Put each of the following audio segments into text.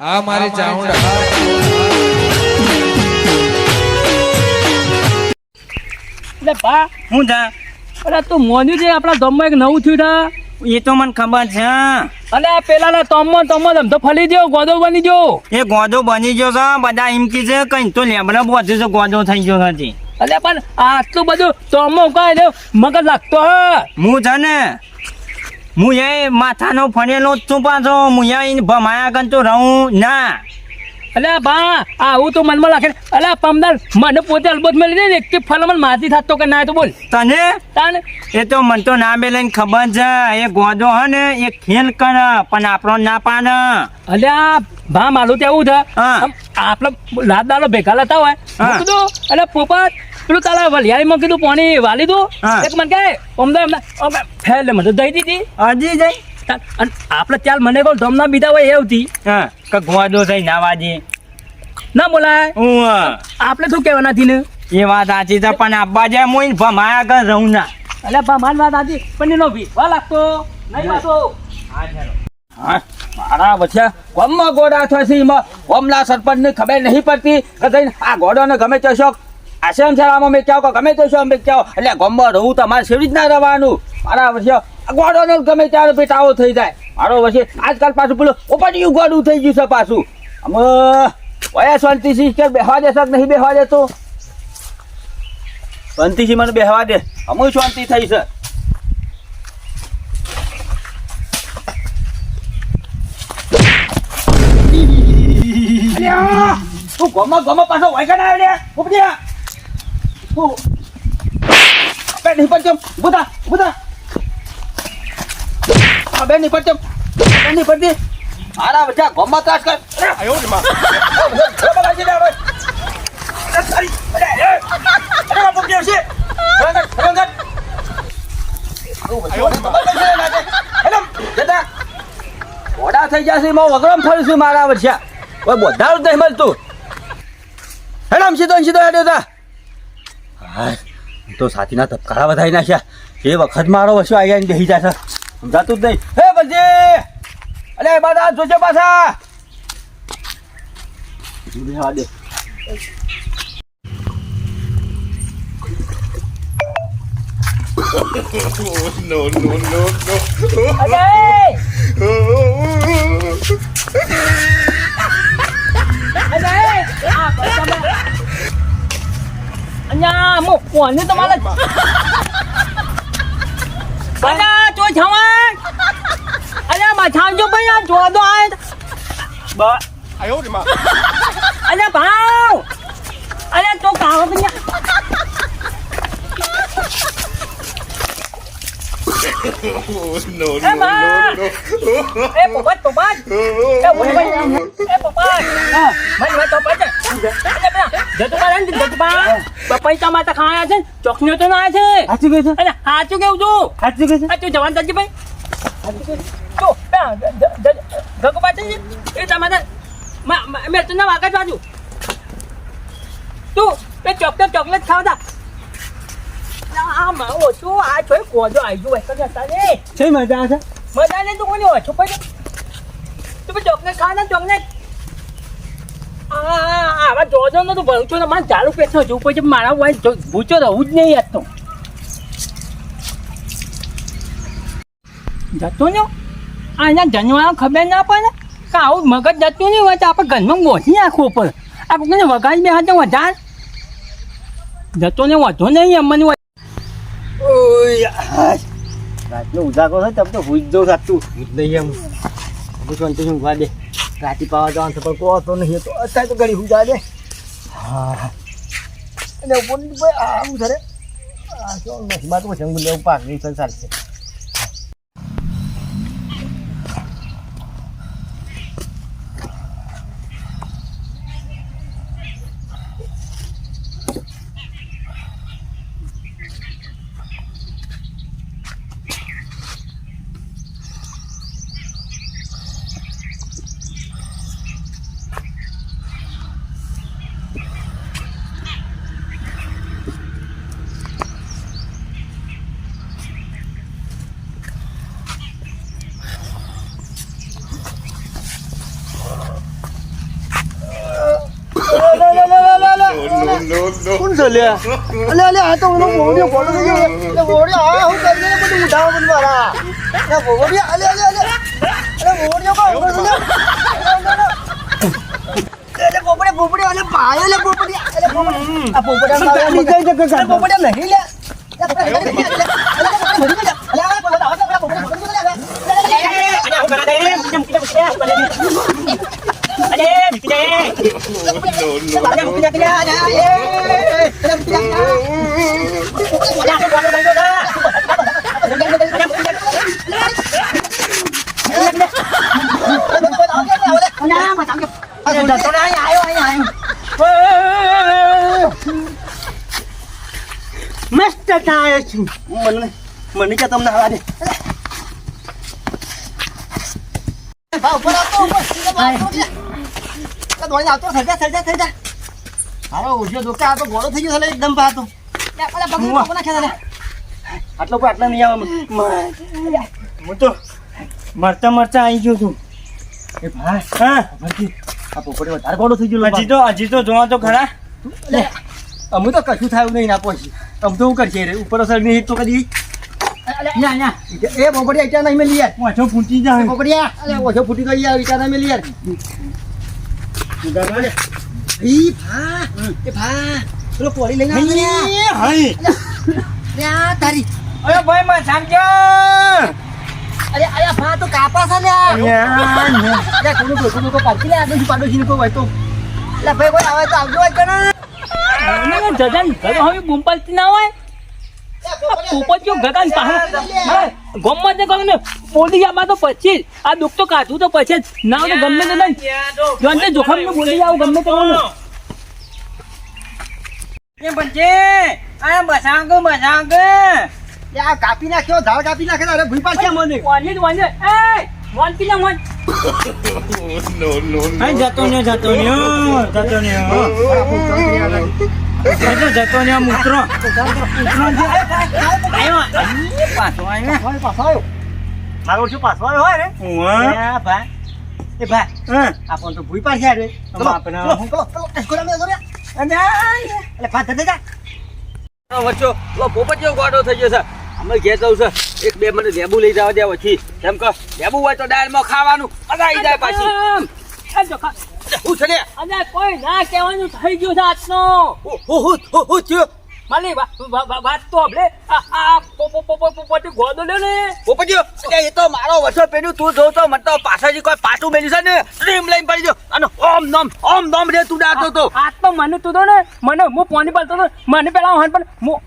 આ મારી ચાઉંડા એટલે બા હું જા. અરે તું મોન્યું છે આપણા ગામમાં એક નવું થયું એ તો મને ખબર છે અલે આ પેલા તમો તોમમાં ધમધો ફલી ગયો ગોદો બની ગયો એ ગોદો બની ગયો છે બધા એમ છે કઈ તો લેબડા બોધે છે ગોદો થઈ ગયો નથી. અલે પણ આટલું બધું તમો કઈ દે મગજ લાગતો હ. હું છે ને. હું એ માથાનો ફણેલો જ છું પાછો. હું એ ભમાયા કન તો રહું. ના. અલે બા આવું તો મનમાં લખે અલે પમદાર મને પોતે અલબત મળી જાય ને એક ફલમાં માથી થતો કે ના તો બોલ. તને? તને? એ તો મને તો ના બેલન ખબર છે. એ ગોદો હે ને એ ખેલ કરે પણ આપણો ના પાને અલે ભા માલું તેવું છે. આપણે રાત દાડો ભેગા લેતા હોય. અલે પોપટ પેલું તારા વલિયાળીમાં કીધું પાણી વાલી દો એક મને કહે અમદા અમદા ફેલ મને દઈ દીધી. હજી જઈ અને આપણે ચાલ મને કહો ધમના બીજા હોય એવથી હા. કે ગોદો થઈ ના વાજે ના બોલાય. હું આપણે શું કહેવાના થી ને એ વાત સાચી છે પણ આબા જાય હું ભમાયા કન રહું ના. એટલે ભા માન વાત સાચી પણ એનો ભીવા લાગતો. નહીં વાતો હા, મારા બચ્ચા કોમમાં ગોડા થશે એમાં. સરપંચને ખબર નહીં પડતી કે આ ગોડાને ગમે તે શોખ આશ્રમ શાળામાં મેં કહો કે ગમે તે શોખ મેં ક્યાં એટલે ગામમાં રહું તમારે સેવી ના રહેવાનું? મારા વર્ષે આ ગોડાનો ગમે ત્યારે પેટાવો થઈ જાય. મારો વર્ષે આજકાલ પાછું પેલું ઓપડિયું ગોડું થઈ ગયું છે પાછું. અમે વયા શાંતિસિંહ કે બેહવા દેશો કે નહીં બેહવા દેતો શાંતિસિંહ મને બેહવા દે. અમુ શાંતિ થઈ છે! તું ગમો ગમો પાછો વાયકા ના? આવ્યા ઉપડ્યા! તું બે નહીં પડતો બુધા બુધા આ બે નહીં પડતો બે નહીં પડતી મારા બચ્ચા ગમો ત્રાસ કર આયો ને માં. જઈને આવે. અરે, તારી, અરે, અરે, બાપુ કેવું છે? એના તે. હેલો, થઈ જશે એમાં વગરમ છું મારા વર્ષા બોધારું નહીં મળતું હેડમ સીધો સીધો હેડ્યો તા હાય, તો સાથીના ધબકારા વધારી નાખ્યા. એ વખત મારો વસ્યો આવી આવીને બેસી જશે. સમજાતું જ નહીં. હે બલજી અરે બધા જોજો પાછા. દે. અલે! આ બધા અહીંયા મો કોને તમારે અલ્યા તો છવાય અલ્યા માથાજો ભાઈ આ જોદો આય. અલ્યા ભાવ. અલ્યા તો કાવ બન્યા એ બા. એ પોપટ પોપટ. એ પોપટ એ પોપટ. હા મને મને તો પજે જતો બા ને જતો બા પૈસા માતા ખાયા છે ચોકનીઓ તો ના છે સાચું કહે છે અરે કેવું છું સાચું કહે છે જવાન થજે ભાઈ તો ગગો પાસે એ તમારે મેં તને વાગત બાજુ તું એ ચોકલેટ ચોકલેટ ખાવતા આ માં ઓછું આ છો કોજો આવી ગયો જતા રે છે મજા છે મજા નહીં તું કોની ઓછું પડે તું ચોકલેટ ખાવા ચોકલેટ? આવા જોજો ને તું ભરું છો ને મારે ચાલુ પેટનો જોવું પડશે મારા વાય ભૂચો રહું જ નહીં યાર તો. જતો ને આ અહીંયા જનવાનો ખબર ના પડે કે આવું મગજ જતું નહીં હોય તો આપણે ઘરમાં ગોઠી નાખવું પડે. આ કોઈને વગાડી બે હાથે વધાર. જતો ને વધો નહીં અમને હાય. રાતનો ઉજાગરો છે તમે તો ભૂજ જ જવું સાચું. ભૂજ નહીં એમ. ભૂજ હું ઊભા દે. રાતી પાવા જવાનું છે, પણ કોતો નહીં તો અત્યારે તો ઘડી હું દે હા. અને ઉપર ભાઈ આવું છે આ શું નથી માં તો જંગલ લેવું પાક નહીં, સંસાર છે. કોણ લે અલે અલે આ તો ઓલો બોડિયો બોલો થઈ ગયો એટલે બોડિયો આ હું કરી દે બધું ઉઠાવ બધું મારા. અલે બોડિયો અલે અલે અલે. અલે બોડિયો કો ઉપર છે અલે પોપડે પોપડે અલે ભાઈ અલે પોપડે. અલે પોપડે. આ પોપડે મારા નીચે જગ અલે પોપડે નહીં લે. મસ્ત થાય છે મને મને કે તમને હવા દે ભાવ ઉપર આવતો ઉપર દોડી આવતો સજા સજા સજા તો તો ગોળો થઈ ગયો છે એકદમ પાતો આટલો કોઈ આટલા નહીં આવે તો મરતા મરતા આવી ગયો છું એ ભાઈ, હા આ પોપડી વધારે ગોળો થઈ ગયો હજી તો હજી તો જોવા તો ખરા. અમુ તો કશું થાય નહીં ના પહોંચી અમ તો હું કરશે રે? ઉપર અસર નહીં તો કદી એ પોપડી ઇટા નહીં મેલી યાર. ઓછો ફૂટી જાય. પોપડિયા અલે ઓછો ફૂટી ગઈ યાર ઇટા નહીં મેલી યાર. ઈ ભા. એ ભા. પેલો પોડી લઈને આવજો ને હાય લ્યા તારી. અરે ભાઈ માં અરે અરે ભા તો ને તો ને ના ને પછી. આ દુઃખ તો કાઢવું તો પછી જ ના હોય ગમે તે નહીં જોન જોખમ ને બોલી આવું ગમે તે ને. એ બચ્ચે આ બસાંગ બસાંગ કાપી નાખ્યો ઝાડ કાપી નાખે અરે ભૂઈ પાછી મને. વાંજે જ વાંજે એ હા જતો ને જતો ને. જતો ને જતો જતો ને મૂત્રો. આવ્યો. પાછો આવ્યો. પાછો આવ્યો. મારો શું પાછો હોય ને ઉવા. એ ભાઈ એ ભાઈ. હા. આપણ તો ભૂઈ પાછી આવે ચલો આપણે- હું અને એટલે ફાટ દે જા વચ્ચો પોપટ જેવો ગોડો થઈ ગયો છે. અમે ઘેર જવું છે. એક બે મને લેબુ લઈ જવા દે પછી. એમ કહો લેબુ હોય તો દાળમાં ખાવાનું મજા આવી જાય પાછી. હું છે ને? અને કોઈ ના કહેવાનું થઈ ગયું છે આજનો. હું હું હું માલી વા- વા- વાત તો આપણે આ પોપટી ગોદો ને. એ તો મારો વચ્ચો પેલું તું તો મને તો પાછળથી કોઈ પાટું મેલ્યું છે ને. લઈને પડી ગયો અને ઓમ નોમ ઓમ નોમ રે તું ડાતો તો. આ તો મને તું તો ને મને હું પાણી પાડતો તો મને પેલા હન પણ હું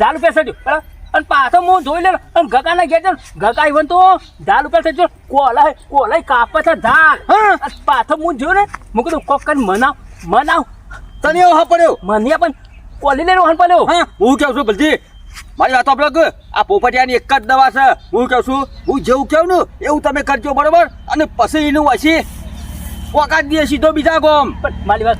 ઝાલ ચડ્યો બરાબર અને પાછો હું જોઈ લે અને ગગાના ઘેર જઈને ગગા આવ્યો ને તો ઝાલ ઉપર થઈ જો કોલાય કોલાય કાપે છે અને પાછો હું જોયું ને હું કીધું કોક કરીને મનાવ મનાવ. તને એવો હા પડ્યો? મને પણ કોલી લઈને હન પડ્યો. હા. હું કહું છું બલજી મારી વાતો આપણે આ પોપટિયાની એક જ દવા છે. હું કહું છું? હું જેવું કહું ને એવું તમે કરજો બરોબર? અને પછી એનું પછી વકાત દે સીધો બીજા ગોમ. પણ મારી વાત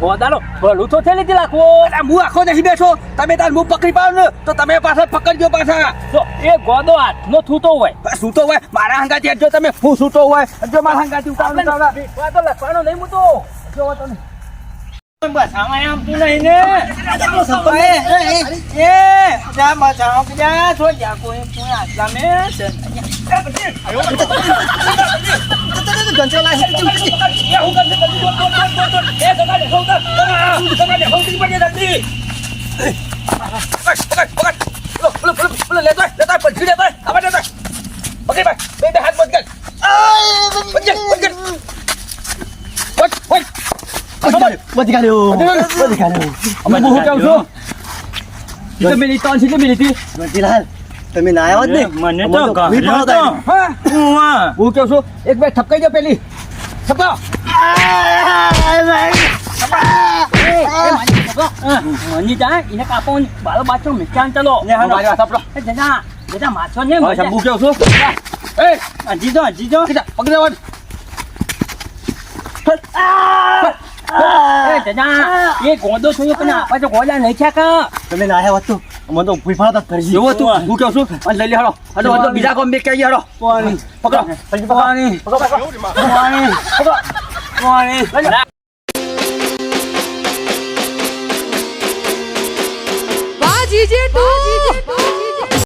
ગોદાનો ભલું તો થેલી થી રાખવો હું આખો નહીં બેઠો. તમે તાર મું પકડી પાડો ને તો તમે પાછા પકડજો પાછા. તો એ ગોદો હાથનો થૂતો હોય. સૂતો હોય? મારા હંગાથી જો તમે હું સૂતો હોય. જો મારા હંગાથી ઉતાવળ. વાતો લખવાનો નહીં હું તો જો તમે બસ આમાં એમ તું નહીં ને. એ જા મજા જા છો જા કોઈ કોઈ આટલા મે બંધ કાઢ્યો અમે હું કહું છું મેરી ત્રણ મેરી હતી. તમે ના આવ્યા જ ને મને તો ભૂઈ ગમ્યો પાડો તો. હું. કહું છું એક બે ઠપકાઈ દો પેલી. ઠપકાઓ. મની જા એને કાપો બાળો બાચો મિચાન ચલો. ને હાલો. મારી વાત સાંભળો. જજા જજા માછો ને શંભુ કહું છું. એ હજી તો હજી જજા એ ગોદો થયો પણ આપણે તો ગોદા નહીં છે કા? તમે ના આવ્યા હોત મને તો ફૂફા તો કરી એવો તું હું કહું છું અને લઈ લે હડો હડો હડો બીજા કોમ બે કહી હડો પાણી. પકડો. પાણી. પકડો પાણી. પકડો. પાણી. બાજી જે તું